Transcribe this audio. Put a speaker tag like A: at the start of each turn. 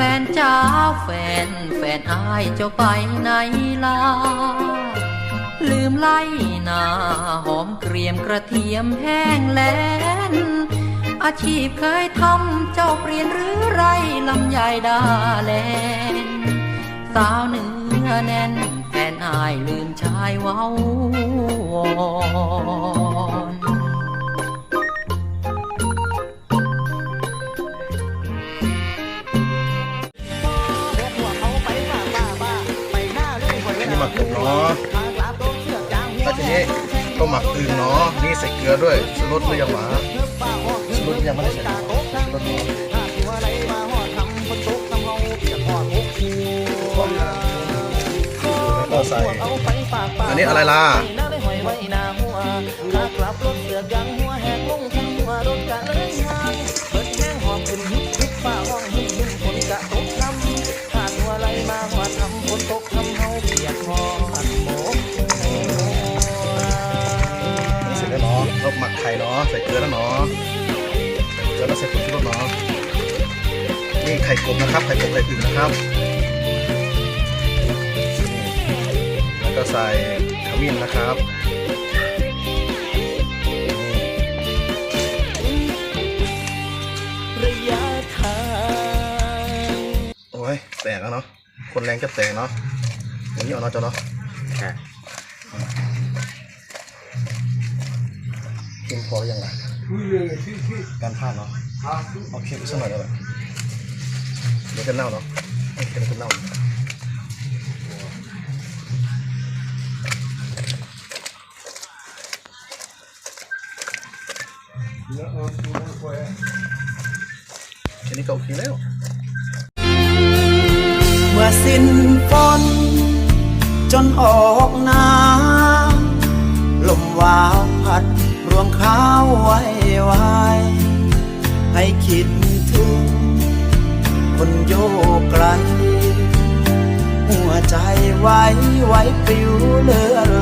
A: แฟน แฟนอายเจ้าไปไหนล่ะลืมไล่นาหอมเกรียมกระเทียมแห้งแล้นอาชีพเคยทำเจ้าเปลี่ยนหรือไรลำไยดาแลนสาวเนื้อแน่นแฟนอายลืมชายเว้าว
B: ก็หมักอึ่งเนาะนี่ใส่เกลือด้วยชูรสหรือยังหวาชูรสยังไม่ได้ใส่ชูรสนี้แล้วก็ใส่อันนี้อะไรล่ะ เกลือแล้วเนาะเกลือแล้วใส่ผงชูรสเนาะนี่ไข่กบนะครับไข่กบไข่อึ่งนะครับแล้วก็ใส่ขมิ้นนะครับโอ้ยแตกแล้วเนาะคนแรงจะแตกเนาะอย่างนี้เอาเนาะจ้าเนาะ กินพอหรือยังไงการพลาดเนาะเอาเค็มสักหน่อยได้ไหมเดี๋ยวจะเน่าเนาะเอาเค็มจะเน่าแค่นี้ก็โอเคแล้ว
C: เมื่อสิ้นฝนจนออกน้ำลมวาวพัด วงข้าวไว้ไวให้คิดถึง คนโยกไกล หัวใจไว้ไว้ปลิวเลือน